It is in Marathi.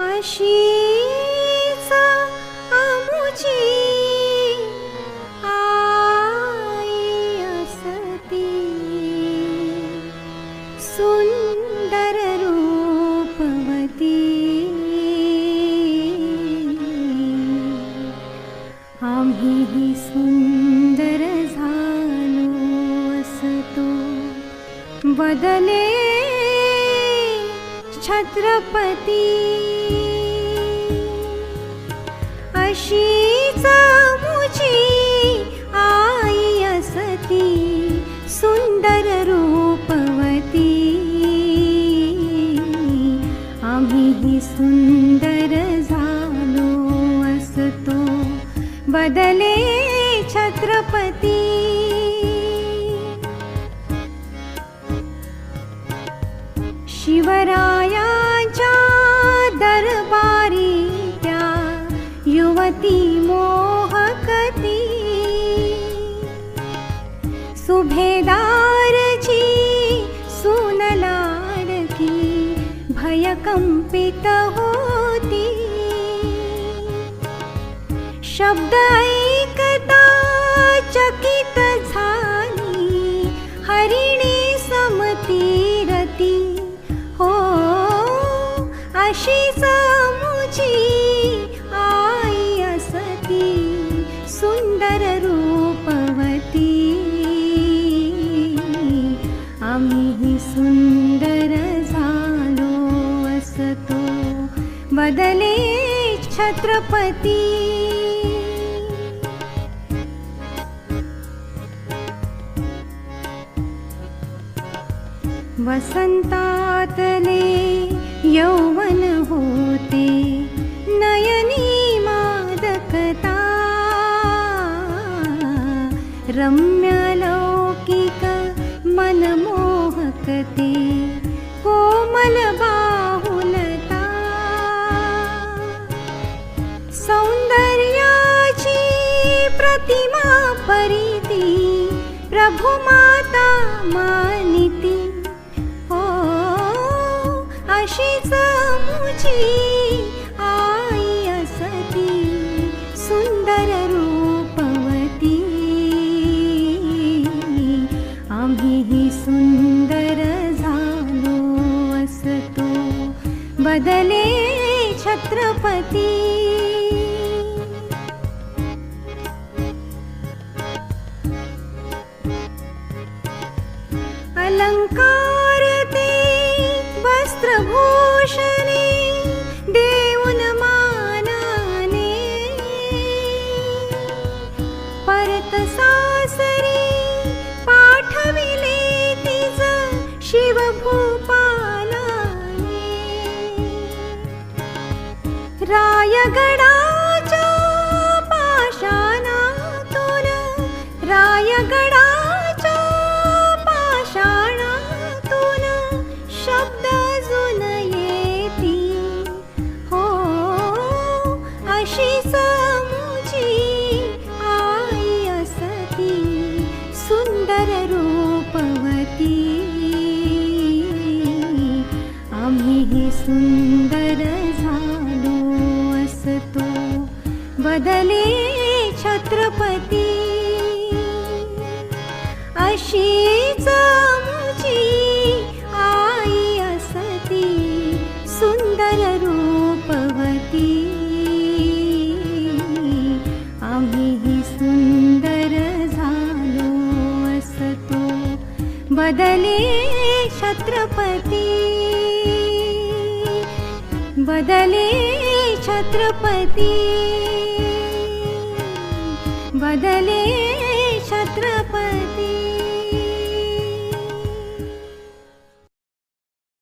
ी चि आसति सुन्दररूप आम् सुन्दर बदले छत्रपती. अशीच मुची आई असती सुंदर रूपवती. आम्हीही सुंदर झालो असतो बदले छत्रपती. युवती मोहकती. सुभेदारची सून लाडकी भयकंपित होती. शब्द ऐकता चकित आम्ही सुंदर झालो असतो बदले छत्रपती. वसंतातले यौवन होते नयनी मादकता. रम्य कोमलबुलता सौन्दर्या प्रतिमािति प्रभु माता मलिति बदले छत्रपति। अलङ्कारते वस्त्रभूषणे देवनमानाने परतसा रायगडाच्या पाषाणातून रायगडाच्या पाषाणातून शब्द अजून येती हो अशी समूची आई असती सुंदर रूपवती. आम्हीही सुंदर बदले छत्रपती. अशीच मुची आई असती सुंदर रूपवती. आम्हीही सुंदर झालो असतो बदले छत्रपती. बदले छत्रपती. बदले